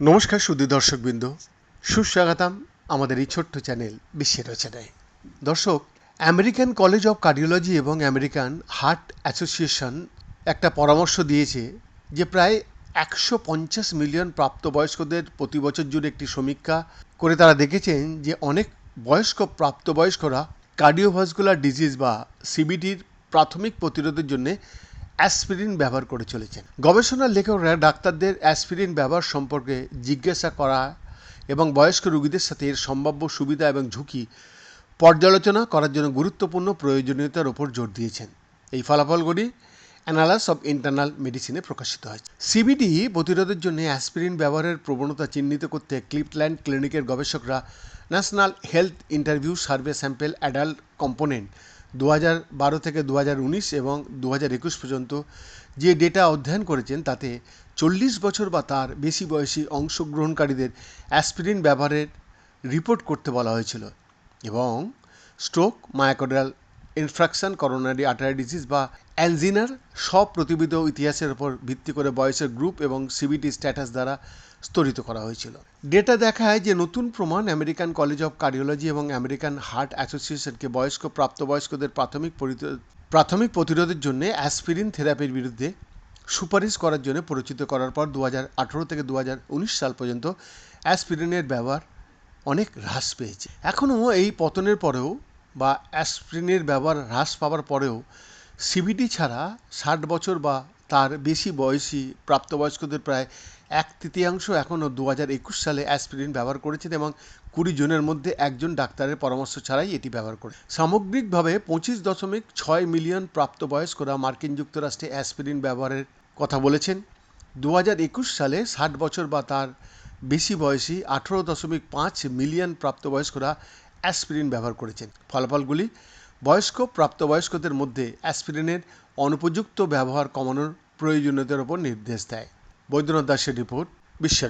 নমস্কার সুদী দর্শকবৃন্দ। সুস্বাগতম আমাদের এই ছোট্ট চ্যানেল বিশ্বের রচনায়। দর্শক, আমেরিকান কলেজ অফ কার্ডিওলজি এবং আমেরিকান হার্ট অ্যাসোসিয়েশন একটা পরামর্শ দিয়েছে যে প্রায় একশো পঞ্চাশ মিলিয়ন প্রাপ্তবয়স্কদের প্রতি বছর জুড়ে একটি সমীক্ষা করে তারা দেখেছেন যে অনেক বয়স্ক প্রাপ্তবয়স্করা কার্ডিওভাস্কুলার ডিজিজ বা সিবিডির প্রাথমিক প্রতিরোধের জন্য অ্যাসপিরিন ব্যবহার করে চলেছেন। গবেষণার লেখকরা ডাক্তারদের অ্যাসপিরিন ব্যবহার সম্পর্কে জিজ্ঞাসা করা এবং বয়স্ক রোগীদের সাথে এর সম্ভাব্য সুবিধা এবং ঝুঁকি পর্যালোচনা করার জন্য গুরুত্বপূর্ণ প্রয়োজনীয়তার ওপর জোর দিয়েছেন। এই ফলাফলগুলি অ্যানালাস অব ইন্টারনাল মেডিসিনে প্রকাশিত হয়েছে। সিবিডি প্রতিরোধের জন্য অ্যাসপিরিন ব্যবহারের প্রবণতা চিহ্নিত করতে ক্লিপল্যান্ড ক্লিনিকের গবেষকরা national health interview survey sample adult component দু বারো থেকে দু হাজার উনিশ এবং দু হাজার একুশ পর্যন্ত যে ডেটা অধ্যয়ন করেছেন, তাতে চল্লিশ বছর বা তার বেশি বয়সী অংশগ্রহণকারীদের অ্যাসপিরিন ব্যবহারের রিপোর্ট করতে বলা হয়েছিল এবং stroke myocardial infarction, coronary artery disease বা অ্যানজিনার সব প্রতিবিধ ইতিহাসের উপর ভিত্তি করে বয়সের গ্রুপ এবং সিবিটি স্ট্যাটাস দ্বারা স্তরিত করা হয়েছিল। ডেটা দেখায় যে নতুন প্রমাণ আমেরিকান কলেজ অফ কার্ডিওলজি এবং আমেরিকান হার্ট অ্যাসোসিয়েশনকে বয়স্ক, প্রাপ্তবয়স্কদের প্রাথমিক প্রাথমিক প্রতিরোধের জন্য অ্যাসপিরিন থেরাপির বিরুদ্ধে সুপারিশ করার জন্য পরিচিত করার পর দু হাজার আঠেরো থেকে দু হাজার উনিশ সাল পর্যন্ত অ্যাসপিরিনের ব্যবহার অনেক হ্রাস পেয়েছে। এখনও এই পতনের পরেও বা অ্যাসপিরিনের ব্যবহার হ্রাস পাওয়ার পরেও সিবিডি ছাড়া ষাট বছর বা তার বেশি বয়সী প্রাপ্তবয়স্কদের প্রায় এক তৃতীয়াংশ এখনও দু হাজার একুশ সালে অ্যাসপিরিন ব্যবহার করেছেন এবং কুড়ি জনের মধ্যে একজন ডাক্তারের পরামর্শ ছাড়াই এটি ব্যবহার করে সামগ্রিকভাবে পঁচিশ দশমিক ছয় মিলিয়ন প্রাপ্তবয়স্করা মার্কিন যুক্তরাষ্ট্রে অ্যাসপিরিন ব্যবহারের কথা বলেছেন। দু হাজার একুশ সালে ষাট বছর বা তার বেশি বয়সী আঠেরো দশমিক পাঁচ মিলিয়ন প্রাপ্তবয়স্করা অ্যাসপিরিন ব্যবহার করেছেন। ফলাফলগুলি বয়স্ক, প্রাপ্তবয়স্কদের মধ্যে অ্যাসপিরিনের অনুপযুক্ত ব্যবহার কমানোর প্রয়োজনীয়তার উপর নির্দেশ দেয়। বৈদ্যনাথ দাসের রিপোর্ট বিশ্ব